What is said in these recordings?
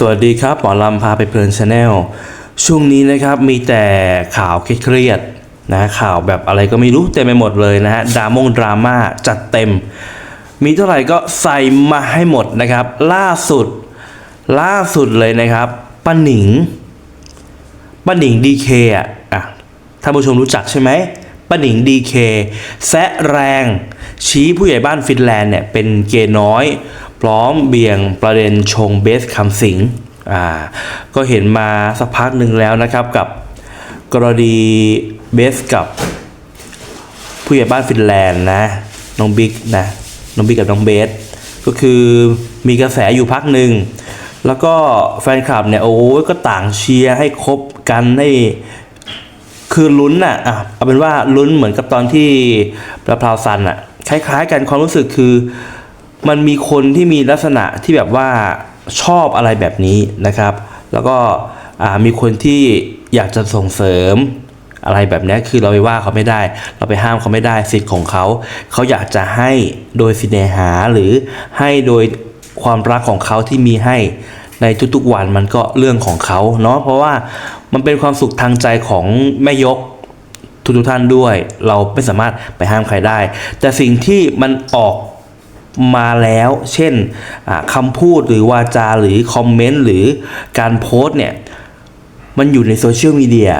สวัสดีครับหมอลำพาไปเพลินชาแนลช่วงนี้นะครับมีแต่ข่าวเครียดนะข่าวแบบอะไรก็ไม่รู้เต็มไปหมดเลยนะฮะดรามงดราม่าจัดเต็ม มีเท่าไหร่ก็ใส่มาให้หมดนะครับ ล่าสุด ล่าสุดเลยนะครับป้าหนิงป้าหนิงดีเคอะอะท่านผู้ชมรู้จักใช่ไหมป้าหนิงดีเคแซะแรง ชี้ผู้ใหญ่บ้านฟินแลนด์เนี่ยเป็นเกย์น้อย พร้อมเบี่ยงประเด็นชงเบสคำสิงอ่าก็เห็นมาสักพักหนึ่งแล้วนะครับกับกรณีเบสกับผู้ใหญ่บ้านฟินแลนด์นะน้องบิ๊กนะน้องบิ๊กกับน้องเบสก็คือมีกระแสอยู่พักหนึ่งแล้วก็แฟนคลับเนี่ยโอ้ยก็ต่างเชียร์ให้คบกันให้คือลุ้นน่ะอะเอาเป็นว่าลุ้นเหมือนกับตอนที่ประพาวซันอะคล้ายๆกันความรู้สึกคือ มันมีคนที่มีลักษณะที่แบบว่าชอบอะไรแบบนี้นะครับ แล้วก็มีคนที่อยากจะส่งเสริมอะไรแบบนี้คือเราไปว่าเขาไม่ได้ เราไปห้ามเขาไม่ได้สิทธิ์ของเขา เขาอยากจะให้โดยสิเนหาหรือให้โดยความรักของเขาที่มีให้ในทุกๆวันมันก็เรื่องของเขาเนาะเพราะว่ามันเป็นความสุขทางใจของแม่ยกทุกทุกๆท่านด้วย เราไม่สามารถไปห้ามใครได้ แต่สิ่งที่มันออก มาแล้ว เช่นคำพูดหรือวาจาหรือคอมเมนต์หรือการโพสต์เนี่ย มันอยู่ในโซเชียลมีเดีย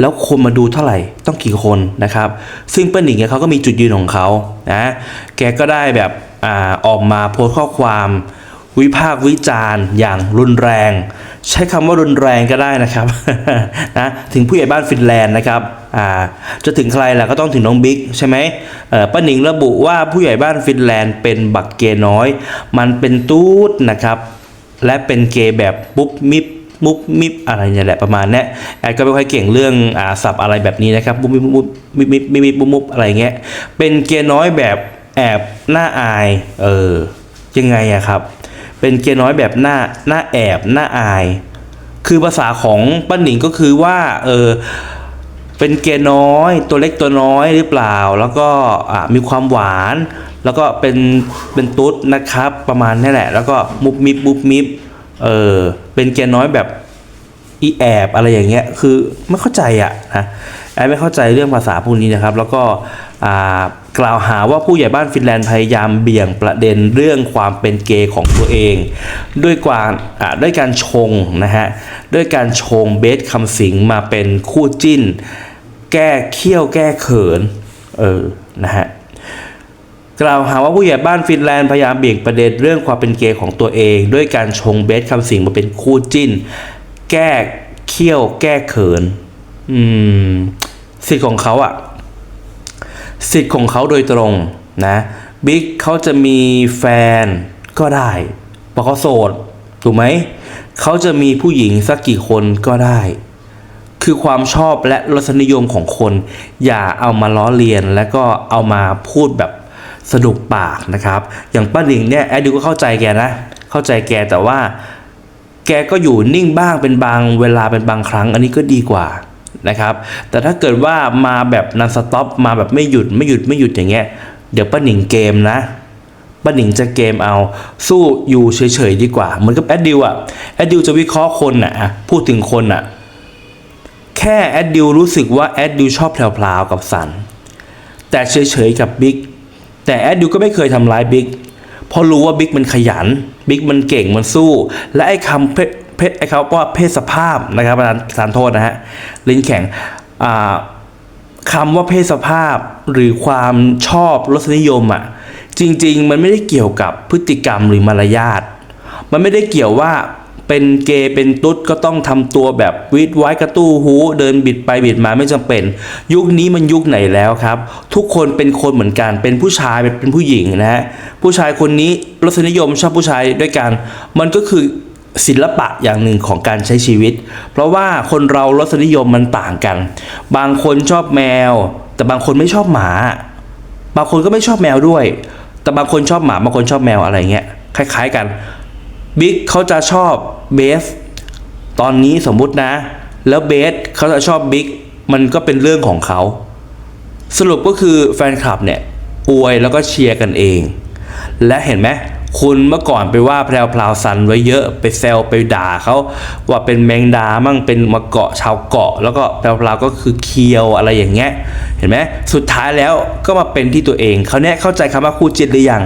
แล้วคนมาดูเท่าไหร่ต้องกี่คนนะครับ ซึ่งเปิ้ลหนิงเนี่ยเขาก็มีจุดยืนของเขานะแกก็ได้แบบอออกมาโพสต์ข้อความ วิพากษ์วิจารณ์อย่างรุนแรง ใช้คำว่ารุนแรงก็ได้นะครับนะถึงผู้ใหญ่บ้านฟินแลนด์นะครับ อ่าจะถึงใครล่ะก็ต้องถึงน้องบิ๊กใช่ไหมเออป้าหนิงระบุว่าผู้ใหญ่บ้านฟินแลนด์เป็นบักเกน้อย มันเป็นตูดนะครับ และเป็นเกย์แบบปุ๊บมิบมุบมิบอะไรเนี่ยแหละประมาณนี้แอดก็ไม่ค่อยเก่งเรื่องอ่าศัพท์อะไรแบบนี้นะครับมุบมิบมุบมิบมิบมิบมิบมุบมุบอะไรเงี้ยเป็นเกย์น้อยแบบแอบหน้าอายเออยังไงอะครับ เป็นเกย์น้อยแบบหน้าหน้าแอบหน้าอาย คือภาษาของป้าหนิงก็คือว่าเออ เป็นเกน้อยตัวเล็กตัวน้อยหรือเปล่า แล้วก็มีความหวาน แล้วก็เป็นเป็นตุ๊ดนะครับประมาณนี้แหละ แล้วก็มุบมิบมุบมิบเออเป็นเกน้อยแบบอีแอบอะไรอย่างเงี้ยคือไม่เข้าใจอะนะแอบไม่เข้าใจเรื่องภาษาพวกนี้นะครับ แล้วก็กล่าวหาว่าผู้ใหญ่บ้านฟินแลนด์พยายามเบี่ยงประเด็นเรื่องความเป็นเกย์ของตัวเอง ด้วยกาอ่าด้วยการชงนะฮะด้วยการชงเบสคำสิงมาเป็นคู่จิ้น แก้เขี้ยวแก้เขิน เออ นะฮะ กล่าวหาว่าผู้ใหญ่บ้านฟินแลนด์พยายามเบี่ยงประเด็นเรื่องความเป็นเกย์ของตัวเอง ด้วยการชงเบสคำสิงมาเป็นคู่จิ้น แก้เขี้ยวแก้เขิน อืม สิทธิ์ของเขาอะสิทธิ์ของเขาโดยตรงนะบิ๊กเขาจะมีแฟนก็ได้เพราะเขาโสดถูกไหม เขาจะมีผู้หญิงสักกี่คนก็ได้ คือความชอบและรสนิยมของคน อย่าเอามาล้อเลียน และก็เอามาพูดแบบสนุกปากนะครับ อย่างป้าหนิงเนี่ยแอดดิวก็เข้าใจแกนะ เข้าใจแกแต่ว่า แกก็อยู่นิ่งบ้างเป็นบางเวลาเป็นบางครั้ง อันนี้ก็ดีกว่านะครับ แต่ถ้าเกิดว่ามาแบบนันสต็อปมาแบบไม่หยุดไม่หยุดไม่หยุดอย่างเงี้ยเดี๋ยวป้าหนิงเกมนะป้าหนิงจะเกมเอาสู้อยู่เฉยๆดีกว่าเหมือนกับแอดดิวอะแอดดิวจะวิเคราะห์คนอะอะพูดถึงคนอะ แค่แอดดิวรู้สึกว่าแอดดิวชอบแพลวๆกับสัน แต่เฉยๆกับบิ๊กแต่แอดดิวก็ไม่เคยทำร้ายบิ๊กเพราะรู้ว่าบิ๊กมันขยันบิ๊กมันเก่งมันสู้ และไอ้คำเพเพไอ้คำว่าเพศสภาพนะครับอาจารย์สารโทษนะฮะลิ้นแข็งคำว่าเพศสภาพหรือความชอบรสนิยมอะ่ะจริง ๆ มันไม่ได้เกี่ยวกับพฤติกรรมหรือมารยาท มันไม่ได้เกี่ยวว่า เป็นเกย์เป็นตุ๊ดก็ต้องทำตัวแบบวิดไว้กระตู้หูเดินบิดไปบิดมาไม่จำเป็น ยุคนี้มันยุคไหนแล้วครับ ทุกคนเป็นคนเหมือนกัน เป็นผู้ชายเป็นผู้หญิงนะฮะผู้ชายคนนี้รสนิยมชอบผู้ชายด้วยกัน มันก็คือศิลปะอย่างหนึ่งของการใช้ชีวิต เพราะว่าคนเรารสนิยมมันต่างกัน บางคนชอบแมว แต่บางคนไม่ชอบหมา บางคนก็ไม่ชอบแมวด้วย แต่บางคนชอบหมาบางคนชอบแมวอะไรเงี้ยคล้าย ๆ กัน บิ๊กเขาจะชอบเบสตอนนี้สมมุตินะ แล้วเบสเขาจะชอบบิ๊กมันก็เป็นเรื่องของเขา สรุปก็คือแฟนคลับเนี่ยอวยแล้วก็เชียร์กันเอง และเห็นไหมคุณเมื่อก่อนไปว่าแพรวพราวซันไว้เยอะไปแซวไปด่าเขาว่าเป็นแมงดามั่งเป็นมาเกาะชาวเกาะ แล้วก็แพรวพราวก็คือเคียวอะไรอย่างเงี้ยเห็นไหมสุดท้ายแล้วก็มาเป็นที่ตัวเองเขาเนี้ยเข้าใจคำว่าคู่จิตหรือยัง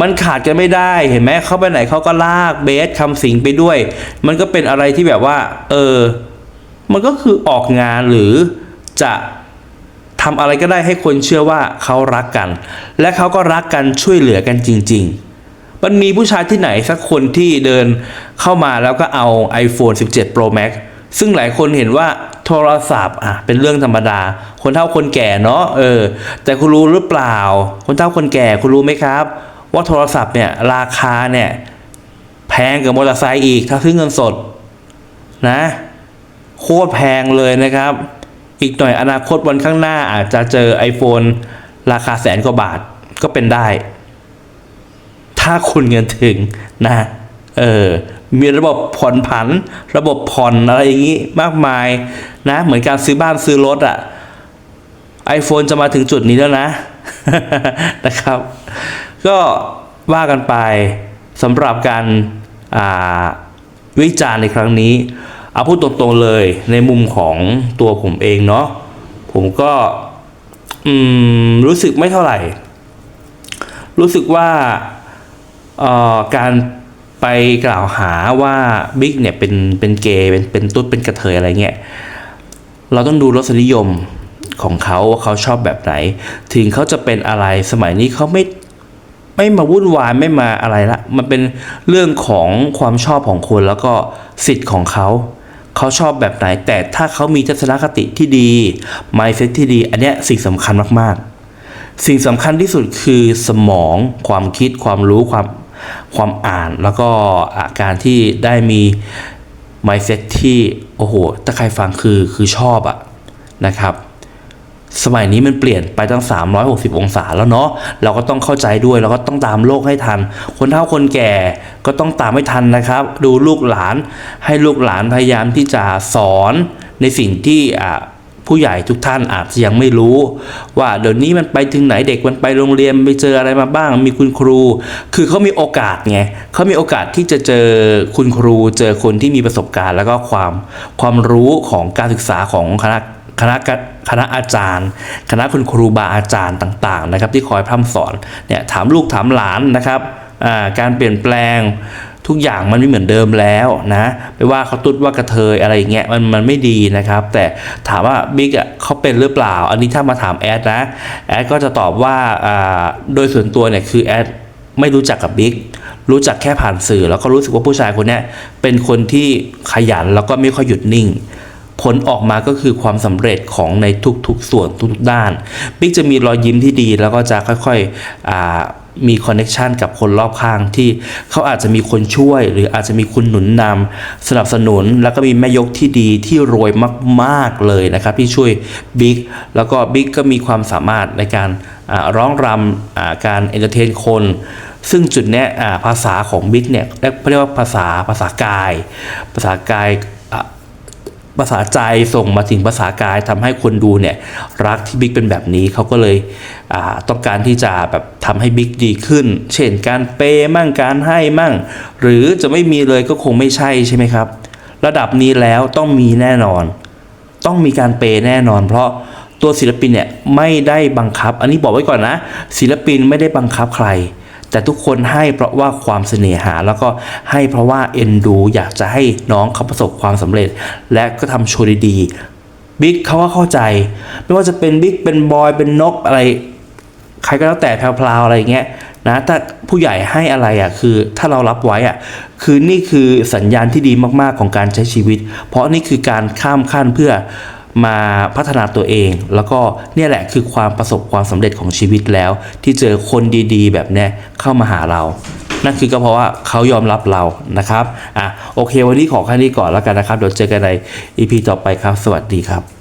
มันขาดกันไม่ได้เห็นไหมเขาไปไหนเขาก็ลากเบสคำสิงไปด้วย มันก็เป็นอะไรที่แบบว่า เออ มันก็คือออกงานหรือจะทำอะไรก็ได้ให้คนเชื่อว่าเขารักกัน และเขาก็รักกันช่วยเหลือกันจริง ๆ มันมีผู้ชายที่ไหนสักคนที่เดินเข้ามาแล้วก็เอา iPhone 17 Pro Max ซึ่งหลายคนเห็นว่าโทรศัพท์อะเป็นเรื่องธรรมดา คนเฒ่าคนแก่เนาะเออ แต่คุณรู้หรือเปล่า คนเฒ่าคนแก่คุณรู้ไหมครับ ว่าโทรศัพท์เนี่ยราคาเนี่ยแพงกว่ามอเตอร์ไซค์อีก ถ้าซื้อเงินสดนะโคตรแพงเลยนะครับ อีกหน่อยอนาคตวันข้างหน้าอาจจะเจอ iPhone ราคาแสนกว่าบาทก็เป็นได้ ถ้าคุณเงินถึงนะ เออ มีระบบผ่อนผัน ระบบผ่อนอะไรอย่างนี้มากมายนะ เหมือนการซื้อบ้านซื้อรถอะ่ะ iPhone จะมาถึงจุดนี้แล้วนะนะครับ ก็ว่ากันไปสำหรับการวิจารณ์ในครั้งนี้ เอาพูดตรงๆเลยในมุมของตัวผมเองเนาะผมก็มรู้สึกไม่เท่าไหร่ รู้สึกว่าการไปกล่าวหาว่าบิ๊กเนี่ยเป็นเป็นเกย์เป็นเป็นตุ๊ดเป็นกระเทยอะไรเงี้ยเราต้องดูรสนิยมของเขาว่าเขาชอบแบบไหน ถึงเขาจะเป็นอะไรสมัยนี้เขาไม่ ไม่มาวุ่นวายไม่มาอะไรละ มันเป็นเรื่องของความชอบของคนแล้วก็สิทธิ์ของเขา เขาชอบแบบไหน แต่ถ้าเขามีทัศนคติที่ดี mindset ที่ดี อันเนี้ยสิ่งสำคัญมากๆ สิ่งสำคัญที่สุดคือสมองความคิดความรู้ความความอ่านแล้วก็อะการที่ได้มี mindset ที่ โอ้โห ถ้าใครฟังคือคือชอบอะนะครับ สมัยนี้มันเปลี่ยนไปตั้ง 360 องศาแล้วเนาะเราก็ต้องเข้าใจด้วยเราก็ต้องตามโลกให้ทัน คนเฒ่าคนแก่ก็ต้องตามให้ทันนะครับ ดูลูกหลานให้ลูกหลานพยายามที่จะสอนในสิ่งที่อ่าผู้ใหญ่ทุกท่านอาจจะยังไม่รู้ ว่าเดี๋ยวนี้มันไปถึงไหนเด็กมันไปโรงเรียนไปเจออะไรมาบ้าง มีคุณครู คือเขามีโอกาสไงเขามีโอกาสที่จะเจอคุณครู เจอคนที่มีประสบการณ์ แล้วก็ความความรู้ของการศึกษาของคณะ คณะคณะอาจารย์ คณะคุณครูบาอาจารย์ต่างๆนะครับที่คอยพร่ำสอนเนี่ยถามลูกถามหลานนะครับการเปลี่ยนแปลงทุกอย่างมันไม่เหมือนเดิมแล้วนะไม่ว่าเขาตุ๊ดว่ากระเทยอะไรอย่างเงี้ยมันมันไม่ดีนะครับ แต่ถามว่าบิ๊กอะเขาเป็นหรือเปล่า อันนี้ถ้ามาถามแอดนะแอดก็จะตอบว่าอ่าโดยส่วนตัวเนี่ยคือแอดไม่รู้จักกับบิ๊กรู้จักแค่ผ่านสื่อ แล้วก็รู้สึกว่าผู้ชายคนนี้เป็นคนที่ขยันแล้วก็ไม่ค่อยหยุดนิ่ง ผลออกมาก็คือความสำเร็จของในทุกๆ ส่วนทุกๆด้านบิ๊กจะมีรอยยิ้มที่ดีแล้วก็จะค่อยๆมีคอนเน็ชันกับคนรอบข้างที่เขาอาจจะมีคนช่วย หรืออาจจะมีคุณหนุนนำสนับสนุน แล้วก็มีแม่ยกที่ดีที่รวยมากๆเลยนะครับ ที่ช่วยบิ๊กแล้วก็บิ๊กก็มีความสามารถในการร้องรำการเอนเตอร์เทนคน ซึ่งจุดเนี้ยภาษาของบิ๊กเนี่ยเรียกว่าภาษาภาษากาย ภาษากาย ภาษาใจส่งมาถึงภาษากายทำให้คนดูเนี่ยรักที่บิ๊กเป็นแบบนี้เขาก็เลยต้องการที่จะแบบทำให้บิ๊กดีขึ้น เช่นการเปย์มั่งการให้มั่ง หรือจะไม่มีเลยก็คงไม่ใช่ใช่ไหมครับ ระดับนี้แล้วต้องมีแน่นอน ต้องมีการเปย์แน่นอน เพราะตัวศิลปินเนี่ยไม่ได้บังคับ อันนี้บอกไว้ก่อนนะ ศิลปินไม่ได้บังคับใคร แต่ทุกคนให้เพราะว่าความเสน่หา แล้วก็ให้เพราะว่าเอ็นดู อยากจะให้น้องเขาประสบความสำเร็จ และก็ทำโชว์ดีๆบิ๊กเขาก็เข้าใจ ไม่ว่าจะเป็นบิ๊กเป็นบอยเป็นนกอะไร ใครก็แล้วแต่แพลวๆอะไรเงี้ยนะถ้าผู้ใหญ่ให้อะไรอะคือถ้าเรารับไว้อะคือนี่คือสัญญาณที่ดีมากๆของการใช้ชีวิต เพราะนี่คือการข้ามขั้นเพื่อ มาพัฒนาตัวเอง แล้วก็เนี่ยแหละคือความประสบความสำเร็จของชีวิตแล้ว ที่เจอคนดีๆ แบบเนี้ยเข้ามาหาเรา นั่นคือก็เพราะว่าเขายอมรับเรานะครับอะโอเค วันนี้ขอแค่นี้ก่อนแล้วกันนะครับเดี๋ยวเจอกันใน EP ต่อไปครับ สวัสดีครับ